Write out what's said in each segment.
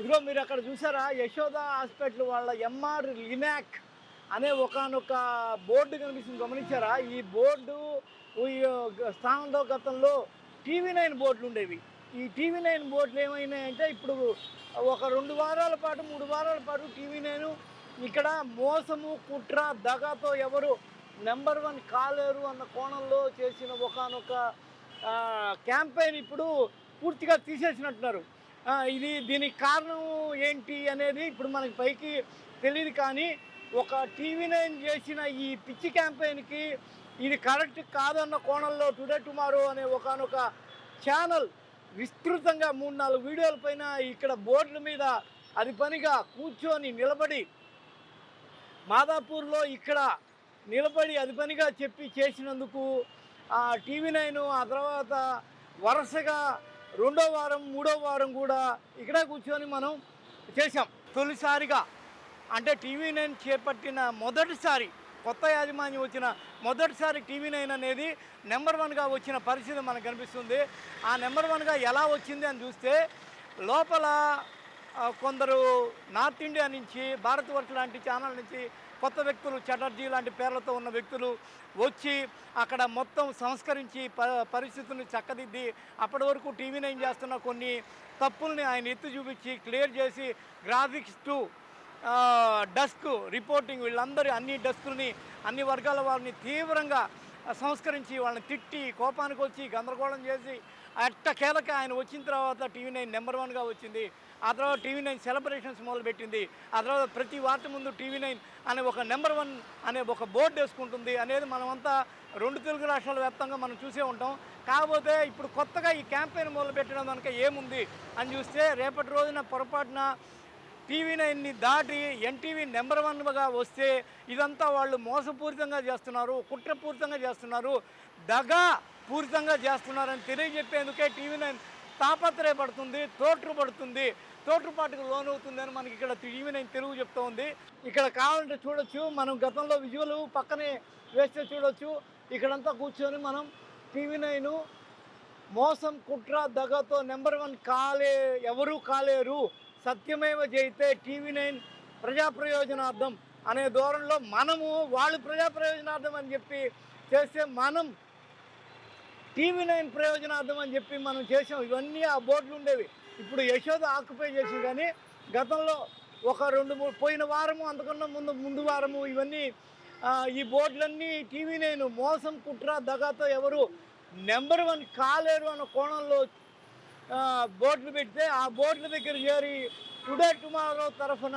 ఇదిగో మీరు అక్కడ చూసారా? యశోద హాస్పిటల్ వాళ్ళ ఎంఆర్ లినాక్ అనే ఒకనొక బోర్డు కనిపిస్తుంది. గమనించారా? ఈ బోర్డు ఈ స్థానంలో గతంలో టీవీ నైన్ బోర్డులు ఉండేవి. ఈ టీవీ నైన్ బోర్డులు ఏమైనాయంటే ఇప్పుడు ఒక రెండు వారాల పాటు మూడు వారాల పాటు టీవీ నైన్ ఇక్కడ మోసము కుట్ర దగాతో ఎవరు నెంబర్ వన్ కాలేరు అన్న కోణంలో చేసిన ఒకనొక క్యాంపెయిన్ ఇప్పుడు పూర్తిగా తీసేసినట్టున్నారు. ఇది దీనికి కారణం ఏంటి అనేది ఇప్పుడు మనకి పైకి తెలియదు కానీ ఒక టీవీ నైన్ చేసిన ఈ పిచ్చి క్యాంపెయిన్కి ఇది కరెక్ట్ కాదన్న కోణంలో టుడే టుమారో అనే ఒకనొక ఛానల్ విస్తృతంగా మూడు నాలుగు వీడియోల పైన ఇక్కడ బోర్డుల మీద అది పనిగా కూర్చొని నిలబడి మాదాపూర్లో ఇక్కడ నిలబడి అది పనిగా చెప్పి చేసినందుకు ఆ టీవీ నైన్ ఆ తర్వాత వరుసగా రెండో వారం మూడో వారం కూడా ఇక్కడే కూర్చొని మనం చేసాం తొలిసారిగా అంటే టీవీ నైన్ చేపట్టిన మొదటిసారి కొత్త యాజమాన్యం వచ్చిన మొదటిసారి టీవీ నైన్ అనేది నెంబర్ వన్గా వచ్చిన పరిస్థితి మనకు కనిపిస్తుంది. ఆ నెంబర్ వన్గా ఎలా వచ్చింది అని చూస్తే లోపల కొందరు నార్త్ ఇండియా నుంచి భారత్ వర్క్ లాంటి ఛానల్ నుంచి కొత్త వ్యక్తులు చటర్జీ లాంటి పేర్లతో ఉన్న వ్యక్తులు వచ్చి అక్కడ మొత్తం సంస్కరించి ప పరిస్థితులను చక్కదిద్ది అప్పటి వరకు టీవీ నైన్ చేస్తున్న కొన్ని తప్పుల్ని ఆయన ఎత్తి చూపించి క్లియర్ చేసి గ్రాఫిక్స్ టు డస్క్ రిపోర్టింగ్ వీళ్ళందరూ అన్ని డస్కుల్ని అన్ని వర్గాల వారిని తీవ్రంగా సంస్కరించి వాళ్ళని తిట్టి కోపానికి వచ్చి గందరగోళం చేసి అట్ట కేలక ఆయన వచ్చిన తర్వాత టీవీ నైన్ నెంబర్ వన్గా వచ్చింది. ఆ తర్వాత టీవీ నైన్ సెలబ్రేషన్స్ మొదలుపెట్టింది. ఆ తర్వాత ప్రతి వార్త ముందు టీవీ నైన్ అనే ఒక నెంబర్ వన్ అనే ఒక బోర్డు వేసుకుంటుంది. అనేది మనమంతా రెండు తెలుగు రాష్ట్రాల వ్యాప్తంగా మనం చూసే ఉంటాం. కాకపోతే ఇప్పుడు కొత్తగా ఈ క్యాంపెయిన్ మొదలుపెట్టడం కనుక ఏముంది అని చూస్తే రేపటి రోజున పొరపాటున టీవీ నైన్ని దాటి ఎన్టీవీ నెంబర్ వన్గా వస్తే ఇదంతా వాళ్ళు మోసపూరితంగా చేస్తున్నారు కుట్రపూరితంగా చేస్తున్నారు దగా పూరితంగా చేస్తున్నారని తెలియజెప్పేందుకే టీవీ నైన్ తాపత్రయపడుతుంది తోట్రుపడుతుంది. తోట్రుపాటుకు లోన్ అవుతుందని మనకి ఇక్కడ టీవీ నైన్ తెలుగు చెప్తా ఉంది. ఇక్కడ కావాలంటే చూడొచ్చు మనం గతంలో విజువల్ పక్కనే వేస్తే చూడొచ్చు. ఇక్కడంతా కూర్చొని మనం టీవీ నైన్ మోసం కుట్ర దగతో నెంబర్ వన్ కాలే ఎవరూ కాలేరు. సత్యమేవ జయితే టీవీ నైన్ ప్రజా ప్రయోజనార్థం అనే ధోరణిలో మనము వాళ్ళు ప్రజా ప్రయోజనార్థం అని చెప్పి చేస్తే మనం టీవీ నైన్ ప్రయోజనార్థం అని చెప్పి మనం చేసాం. ఇవన్నీ ఆ బోర్డులు ఉండేవి. ఇప్పుడు యశోద ఆక్యుపై చేసి కానీ గతంలో ఒక రెండు మూడు పోయిన వారము అంతకన్నా ముందు ముందు వారము ఇవన్నీ ఈ బోర్డులన్నీ టీవీ నైన్ మోసం కుట్ర దగాతో ఎవరు నెంబర్ వన్ కాలేరు అన్న కోణంలో బోర్డులు పెడితే ఆ బోర్డుల దగ్గర చేరి టుడే టుమారో తరఫున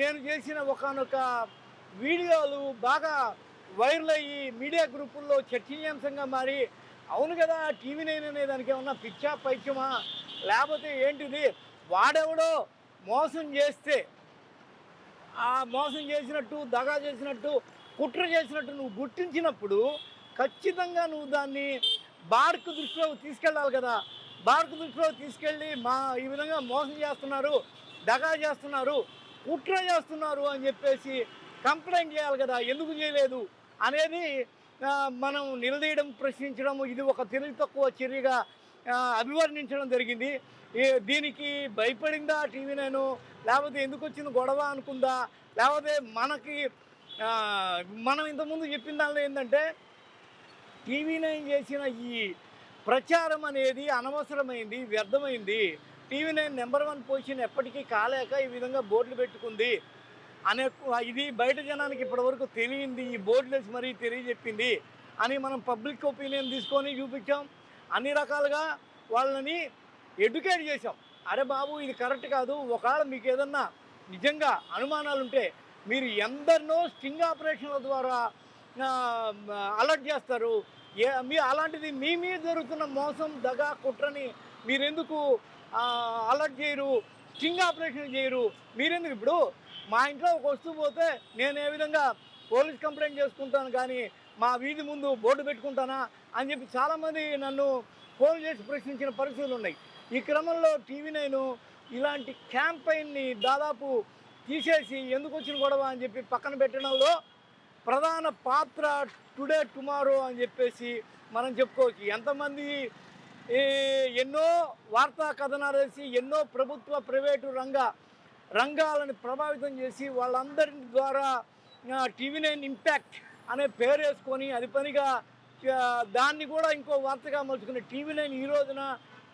నేను చేసిన ఒకనొక వీడియోలు బాగా వైరల్ అయ్యి మీడియా గ్రూపుల్లో చర్చనీయాంశంగా మారి అవును కదా టీవీ నైన్ అనే దానికి ఏమన్నా పిచ్చా పైత్యమా లేకపోతే ఏంటిది? వాడెవడో మోసం చేస్తే ఆ మోసం చేసినట్టు దగా చేసినట్టు కుట్ర చేసినట్టు నువ్వు గుర్తించినప్పుడు ఖచ్చితంగా నువ్వు దాన్ని బార్కు దృష్టిలో తీసుకెళ్ళాలి కదా. బార్కు దృష్టిలో తీసుకెళ్ళి మా ఈ విధంగా మోసం చేస్తున్నారు దగా చేస్తున్నారు కుట్ర చేస్తున్నారు అని చెప్పేసి కంప్లైంట్ చేయాలి కదా. ఎందుకు చేయలేదు? అనేది మనం నిలదీయడం ప్రశ్నించడం ఇది ఒక తెలివి తక్కువ చర్యగా అభివర్ణించడం జరిగింది. దీనికి భయపడిందా టీవీ నేను? లేకపోతే ఎందుకు వచ్చింది గొడవ అనుకుందా? లేకపోతే మనకి మనం ఇంతకుముందు చెప్పిన దానిలో ఏంటంటే టీవీ నైన్ చేసిన ఈ ప్రచారం అనేది అనవసరమైంది వ్యర్థమైంది. TV nine number one position ఎప్పటికీ కాలేక ఈ విధంగా బోర్డులు పెట్టుకుంది. అనే ఇది బయట జనానికి ఇప్పటివరకు తెలియంది ఈ బోర్డులు మరీ తెలియజెప్పింది అని మనం పబ్లిక్ ఒపీనియన్ తీసుకొని చూపించాం. అన్ని రకాలుగా వాళ్ళని ఎడ్యుకేట్ చేసాం అరే బాబు ఇది కరెక్ట్ కాదు. ఒకవేళ మీకు ఏదన్నా నిజంగా అనుమానాలు ఉంటే మీరు ఎందరినో స్టింగ్ ఆపరేషన్ల ద్వారా అలర్ట్ చేస్తారు. ఏ మీ అలాంటిది మీ మీద జరుగుతున్న మోసం దగా కుట్రని మీరెందుకు అలర్ట్ చేయరు స్టింగ్ ఆపరేషన్ చేయరు? మీరెందుకు ఇప్పుడు మా ఇంట్లో ఒక వస్తువు పోతే నేను ఏ విధంగా పోలీస్ కంప్లైంట్ చేసుకుంటాను కానీ మా వీధి ముందు బోర్డు పెట్టుకుంటానా అని చెప్పి చాలామంది నన్ను ఫోన్ చేసి ప్రశ్నించిన పరిస్థితులు ఉన్నాయి. ఈ క్రమంలో టీవీ నైన్ ఇలాంటి క్యాంపెయిన్ని దాదాపు తీసేసి ఎందుకు వచ్చిన గొడవ అని చెప్పి పక్కన పెట్టడంలో ప్రధాన పాత్ర టుడే టుమారో అని చెప్పేసి మనం చెప్పుకోవచ్చు. ఎంతమంది ఎన్నో వార్తా కథనాలు వేసి ఎన్నో ప్రభుత్వ ప్రైవేటు రంగ రంగాలను ప్రభావితం చేసి వాళ్ళందరి ద్వారా టీవీ నైన్ ఇంపాక్ట్ అనే పేరు వేసుకొని అది పనిగా దాన్ని కూడా ఇంకో వార్తగా మలుచుకుని టీవీ నైన్ ఈ రోజున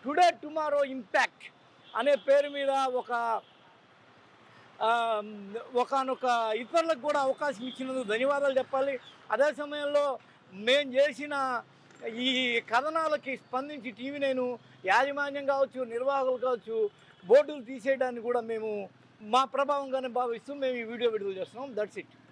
టుడే టుమారో ఇంపాక్ట్ అనే పేరు మీద ఒక ఒకనొక ఇతరులకు కూడా అవకాశం ఇచ్చినందుకు ధన్యవాదాలు చెప్పాలి. అదే సమయంలో మేము చేసిన ఈ కథనాలకి స్పందించి టీవీ నేను యాజమాన్యం కావచ్చు నిర్వాహకులు కావచ్చు బోర్డులు తీసేయడానికి కూడా మేము మా ప్రభావంగానే భావిస్తూ మేము ఈ వీడియో విడుదల చేస్తున్నాం. That's it